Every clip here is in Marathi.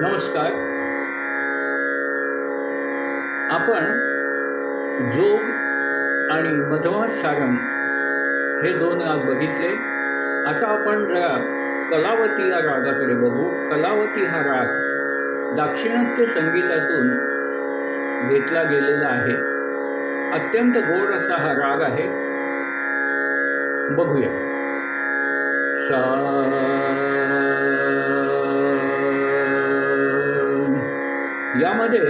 नमस्कार. आपण जोग आणि मधवास हे दोन राग बघितले. आता आपण जरा कलावती या रागाकडे बघू. कलावती हा राग दाक्षिणात्य संगीतातून घेतला गेलेला आहे. अत्यंत गोड असा हा राग आहे. बघूया. सा यामध्ये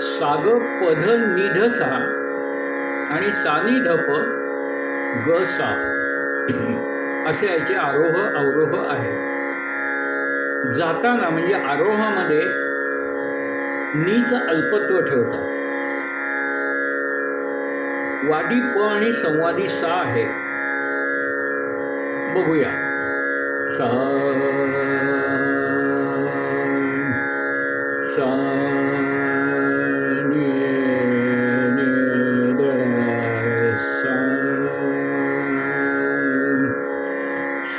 साग पध निध सा आणि सानिधप ग सा असे याचे आरोह अवरोह आहे. जाताना म्हणजे आरोहामध्ये नीच अल्पत्व ठेवतात. वादी प आणि संवादी सा आहे. बघूया. सा सा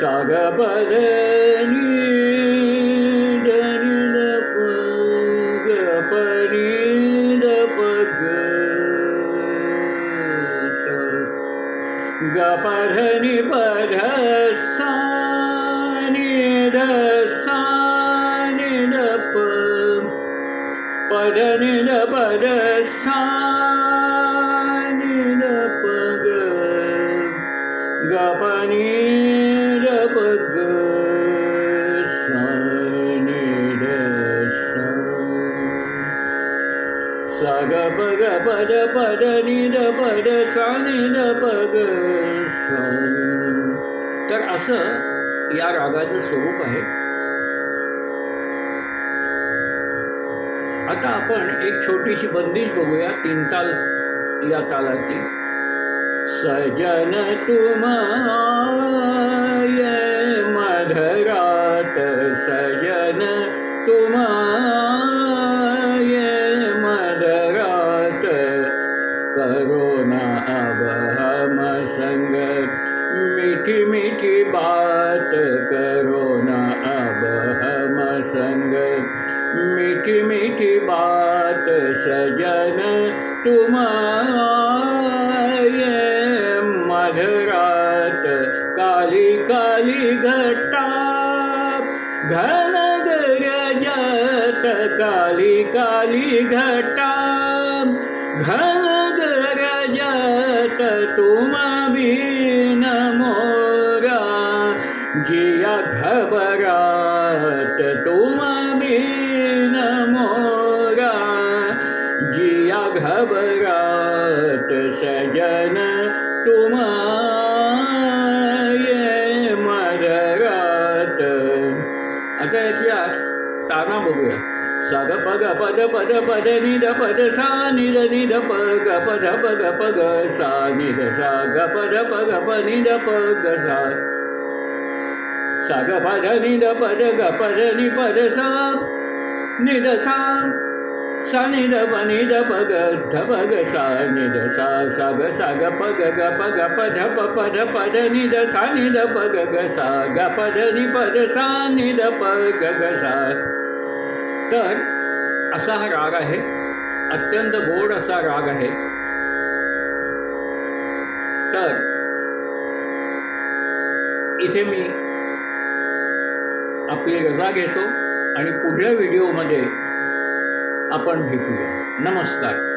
சகபதனி ಗಪಧನಿ ಪಧ ಸಾನಿದ ಸಾನಿದ ಪದನಿದ ಪದ ಸಾ सा ग प ग प ध प ध नि ध प ध सा नि ध प ग सा तर असं या रागाचं स्वरूप आहे. आता आपण एक छोटीशी बंदिश बघूया तीन ताल या तालाची. सजन तुम अब हम संग मीठी मीठी बात करोना अब हम संग मीठी मीठी बात सजन तुम मधरात। काली काली घटा, घन गरजत। काली काली घटा, घन तुम बिन मोरा जिया घबरात तुम बिन मोरा जिया घबरात सजन तुम ये मदरात आता याच्या ताना बघूया. 沙嘎巴嘎巴扎巴扎巴扎尼的巴扎沙，尼的尼的巴嘎巴扎巴嘎巴嘎沙，尼的沙嘎 ni 巴嘎巴尼的巴嘎沙。沙嘎巴扎尼的巴扎嘎巴扎尼巴扎 sa'ni 沙尼的巴尼的巴嘎达巴 pa'gabani 嘎巴嘎嘎巴嘎巴扎 sa'gabada ni dapa'gabada 尼的巴嘎嘎沙 तर असा हा राग आहे. अत्यंत गोड असा राग आहे. तर इथे मी आपली रजा घेतो आणि पुढल्या व्हिडिओमध्ये आपण भेटूया. नमस्कार.